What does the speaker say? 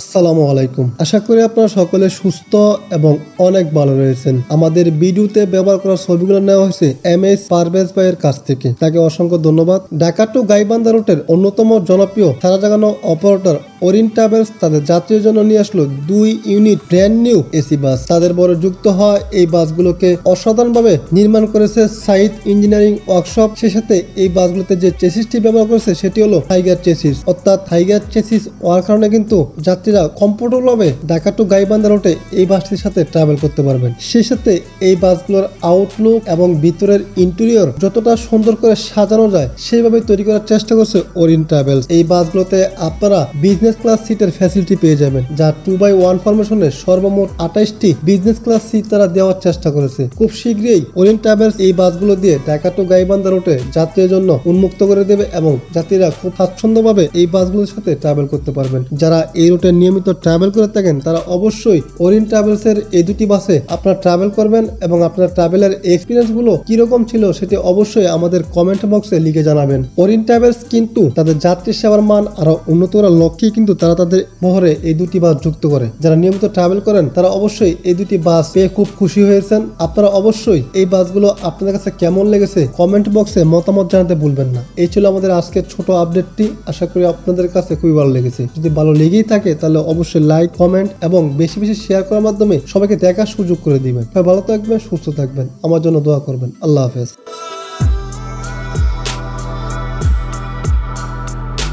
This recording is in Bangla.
আসসালামু আলাইকুম। আশা করি আপনারা সকলে সুস্থ এবং অনেক ভালো রয়েছেন। আমাদের ভিডিওতে ব্যবহার করা ছবিগুলো নেওয়া হয়েছে এম এস পারভেজ ভাইয়ের কাছ থেকে। তাকে অসংখ্য ধন্যবাদ। ঢাকা টু গাইবান্ধা রুটের অন্যতম জনপ্রিয় সারা জাগানো অপারেটর ওরিন ট্রাভেলস তাদের যাত্রীর জন্য নিয়ে আসলো দুই unit brand new AC bus তাদের বড় যুক্ত হওয়া এই বাসগুলোকে অসাধারণভাবে নির্মাণ করেছে সাইথ ইঞ্জিনিয়ারিং ওয়ার্কশপ। সে সাথে এই বাসগুলোতে যে চেসিসটি ব্যবহার করেছে, সেটি হলো টাইগার চেসিস অর্থাৎ টাইগার চেসিস হওয়ার কারণে কিন্তু যাত্রীরা কমফোর্টেবল ভাবে ঢাকা টু গাইবান্ধা রোডে এই বাসটির সাথে ট্রাভেল করতে পারবেন। সেই সাথে এই বাসগুলোর আউটলুক এবং ভিতরের ইন্টেরিয়র যতটা সুন্দর করে সাজানো যায়, সেইভাবে তৈরি করার চেষ্টা করছে ওরিন ট্রাভেলস এই বাসগুলোতে আপনারা বিজনেস ক্লাস সিটের ফ্যাসিলিটি পেয়ে যাবেন, যা টু বাই ওয়ান ফরমেশনে সর্বমোট আঠাইশটি বিজনেস ক্লাস সিট তারা দেওয়ার চেষ্টা করেছে। খুব শীঘ্রই ওরিন ট্রাভেলস এই বাসগুলো দিয়ে ঢাকা টু গাইবান্ধা রোডে যাত্রীর জন্য উন্মুক্ত করে দেবে এবং যাত্রীরা খুব স্বাচ্ছন্দ্যভাবে এই বাসগুলোর সাথে ট্রাভেল করতে পারবেন। যারা এই রুটে নিয়মিত ট্রাভেল করে থাকেন, তারা অবশ্যই ওরিন ট্রাভেলস এর এই দুটি বাসে আপনারা ট্রাভেল করবেন এবং আপনার ট্রাভেলের এক্সপিরিয়েন্সগুলো কীরকম ছিল সেটি অবশ্যই আমাদের কমেন্ট বক্সে লিখে জানাবেন। ওরিন ট্রাভেলস কিন্তু তাদের যাত্রী সেবার মান আরও উন্নত করার লক্ষ্যে কিন্তু তারা তাদের মোহরে এই দুটি বাস যুক্ত করে। যারা নিয়মিত ট্রাভেল করেন, তারা অবশ্যই এই দুটি বাস পেয়ে খুব খুশি হয়েছেন। আপনারা অবশ্যই এই বাসগুলো আপনাদের কাছে কেমন লেগেছে কমেন্ট বক্সে মতামত জানাতে ভুলবেন না। এই ছিল আমাদের আজকের ছোট আপডেটটি। আশা করি আপনাদের কাছে খুবই ভালো লেগেছে। যদি ভালো লেগেই থাকে, তাহলে অবশ্যই লাইক কমেন্ট এবং বেশি বেশি শেয়ার করার মাধ্যমে সবাইকে দেখার সুযোগ করে দিবেন। ভালো থাকবেন, সুস্থ থাকবেন। আমার জন্য দোয়া করবেন। আল্লাহ হাফেজ।